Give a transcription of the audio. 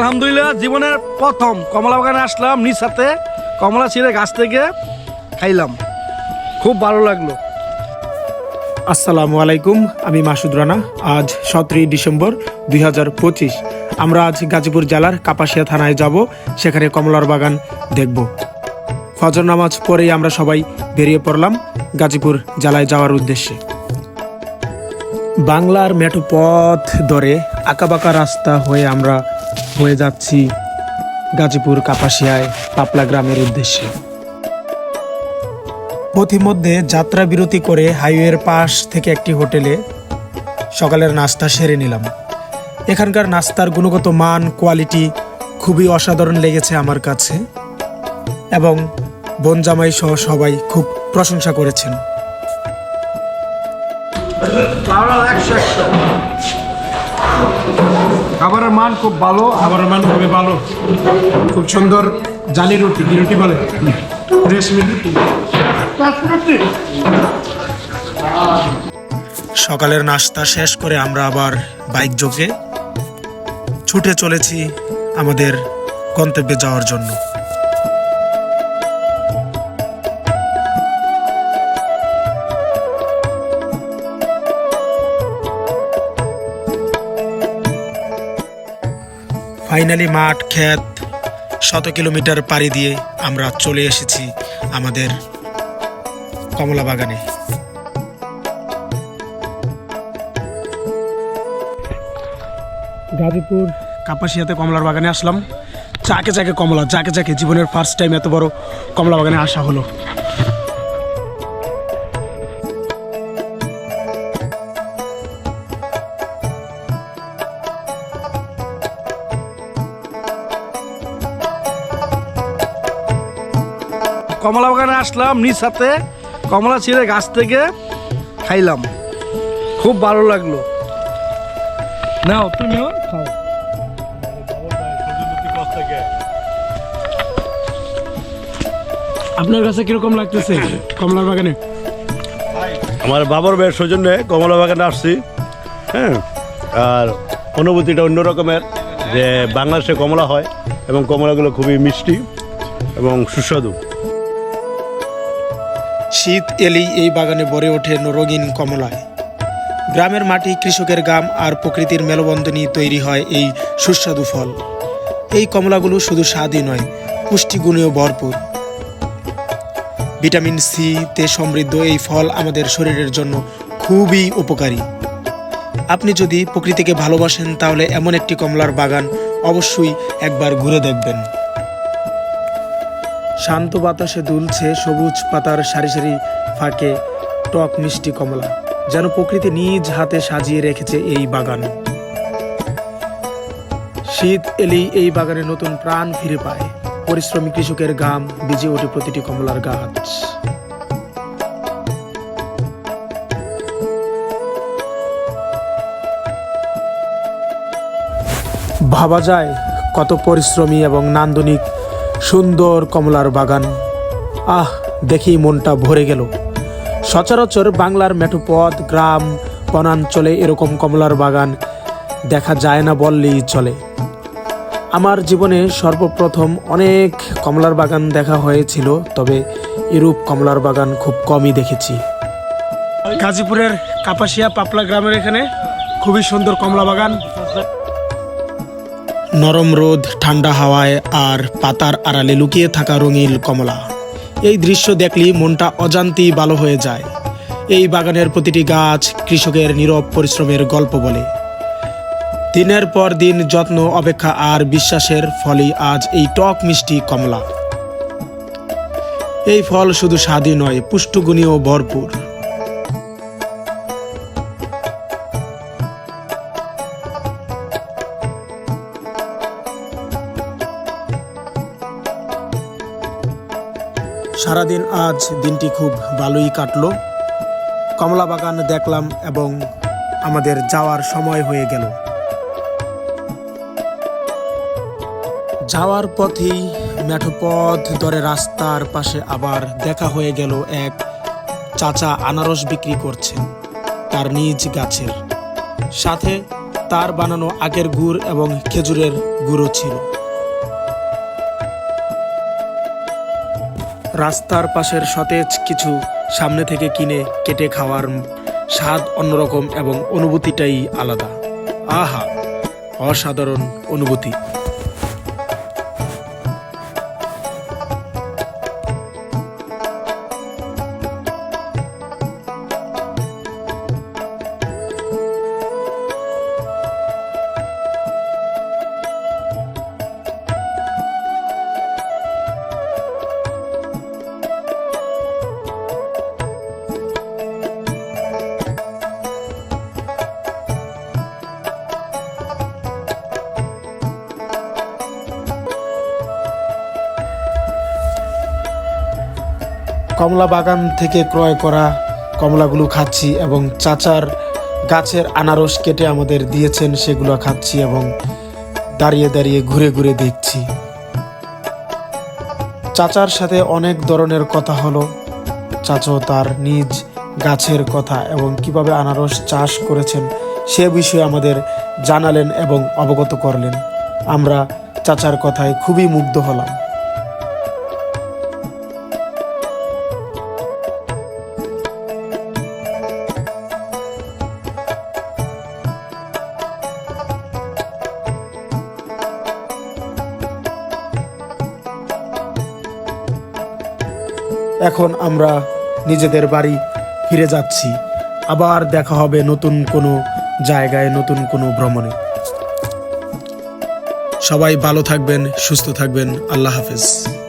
আলহামদুলিল্লাহ, জীবনের প্রথম কমলা বাগানে আসলাম নিজ সাথে কমলা ছিঁড়ে গাছ থেকে খাইলাম। খুব ভালো লাগল। আসসালামু আলাইকুম, আমি মাসুদ রানা। আজ সতেরোই ডিসেম্বর দুই হাজার পঁচিশ। আমরা আজ গাজীপুর জেলার কাপাসিয়া থানায় যাব, সেখানে কমলার বাগান দেখব। ফজর নামাজ পরেই আমরা সবাই বেরিয়ে পড়লাম গাজীপুর জেলায় যাওয়ার উদ্দেশ্যে। বাংলার মেঠো পথ ধরে আঁকাবাঁকা রাস্তা হয়ে আমরা হয়ে যাচ্ছি গাজীপুর কাপাসিয়ায় পাপলা গ্রামের উদ্দেশ্যে। পথিমধ্যে যাত্রা বিরতি করে হাইওয়ের পাশ থেকে একটি হোটেলে সকালের নাস্তা সেরে নিলাম। এখানকার নাস্তার গুণগত মান, কোয়ালিটি খুবই অসাধারণ লেগেছে আমার কাছে এবং বনজামাই সহ সবাই খুব প্রশংসা করেছেন। খাবারের মান খুব ভালো। খাবারের মান খুবই ভালো। খুব সুন্দর জালি রুটি কি রুটি বলে? রেশমি রুটি। সকালের নাস্তা শেষ করে আমরা আবার বাইক যোগে ছুটে চলেছি আমাদের গন্তব্যে যাওয়ার জন্য। ফাইনালি মাঠ, ক্ষেত, শত কিলোমিটার পাড়ি দিয়ে আমরা চলে এসেছি আমাদের কমলা বাগানে গাজীপুর কাপাসিয়াতে কমলার বাগানে আসলাম। চাকে চাকে কমলা, চাকে চাকে জীবনের ফার্স্ট টাইম এত বড় কমলা বাগানে আসা হলো। কমলা বাগানে আসলাম নিজ সাথে কমলা ছিঁড়ে গাছ থেকে খাইলাম। খুব ভালো লাগল। নাও তুমিও খাও। আপনার কাছে কীরকম লাগতেছে কমলা বাগানে আমার বাবার ভাইয়ের সৌজন্যে কমলা বাগানে আসছি হ্যাঁ? আর অনুভূতিটা অন্য রকমের যে বাংলাদেশে কমলা হয় এবং কমলাগুলো খুবই মিষ্টি এবং সুস্বাদু। শীত এলেই এই বাগানে ভরে ওঠে রঙিন কমলায়। গ্রামের মাটি কৃষকের গাম আর প্রকৃতির মেলবন্ধনী তৈরি হয় এই সুস্বাদু ফল। এই কমলাগুলো শুধু স্বাদই নয়, পুষ্টিগুণেও ভরপুর। ভিটামিন সি তে সমৃদ্ধ এই ফল আমাদের শরীরের জন্য খুবই উপকারী। আপনি যদি প্রকৃতিকে ভালোবাসেন তাহলে এমন একটি কমলার বাগান অবশ্যই একবার ঘুরে দেখবেন। শান্ত বাতাসে দুলছে সবুজ পাতার সারি সারি ফাঁকে টক মিষ্টি কমলা, যেন প্রকৃতি নিজ হাতে সাজিয়ে রেখেছে এই বাগান। শীত এলেই এই বাগানে নতুন প্রাণ ফিরে পায়। পরিশ্রমী কৃষকের গাম বিজে ওঠে প্রতিটি কমলার গাছ। ভাবা যায় কত পরিশ্রমী এবং নান্দনিক সুন্দর কমলার বাগান। আহ, দেখি মনটা ভরে গেল। সচরাচর বাংলার মেঠোপথ গ্রাম, বনাঞ্চলে এরকম কমলার বাগান দেখা যায় না বললেই চলে। আমার জীবনে সর্বপ্রথম অনেক কমলার বাগান দেখা হয়েছিল, তবে এরূপ কমলার বাগান খুব কমই দেখেছি। গাজীপুরের কাপাসিয়া পাপলা গ্রামের এখানে খুবই সুন্দর কমলা বাগান। নরম রোদ, ঠান্ডা হাওয়ায় আর পাতার আড়ালে লুকিয়ে থাকা রঙিন কমলা। এই দৃশ্য দেখলেই মনটা অজান্তেই ভালো হয়ে যায়। এই বাগানের প্রতিটি গাছ কৃষকের নীরব পরিশ্রমের গল্প বলে। দিনের পর দিন যত্ন, অপেক্ষা আর বিশ্বাসের ফলেই আজ এই টক মিষ্টি কমলা। এই ফল শুধু স্বাদই নয়, পুষ্টগুণীও ভরপুর। সারাদিন আজ দিনটি খুব ভালোই কাটলো। কমলা বাগান দেখলাম এবং আমাদের যাওয়ার সময় হয়ে গেল। যাওয়ার পথেই মেঠো পথ ধরে রাস্তার পাশে আবার দেখা হয়ে গেল এক চাচা আনারস বিক্রি করছেন তার নিজ গাছের। সাথে তার বানানো আগের গুড় এবং খেজুরের গুড়ও ছিল। রাস্তার পাশের সতেজ কিছু সামনে থেকে কিনে কেটে খাওয়ার স্বাদ অন্যরকম এবং অনুভূতিটাই আলাদা। আহা, অসাধারণ অনুভূতি। কমলা বাগান থেকে ক্রয় করা কমলাগুলো খাচ্ছি এবং চাচার গাছের আনারস কেটে আমাদের দিয়েছেন, সেগুলো খাচ্ছি এবং দাঁড়িয়ে দাঁড়িয়ে ঘুরে ঘুরে দেখছি। চাচার সাথে অনেক ধরনের কথা হলো। চাচো তার নিজ গাছের কথা এবং কীভাবে আনারস চাষ করেছেন, সে বিষয়ে আমাদের জানালেন এবং অবগত করলেন। আমরা চাচার কথায় খুবই মুগ্ধ হলাম। এখন আমরা নিজেদের বাড়ি ফিরে যাচ্ছি। আবার দেখা হবে নতুন কোনো জায়গায়, নতুন কোনো ভ্রমণে। সবাই ভালো থাকবেন, সুস্থ থাকবেন। আল্লাহ হাফেজ।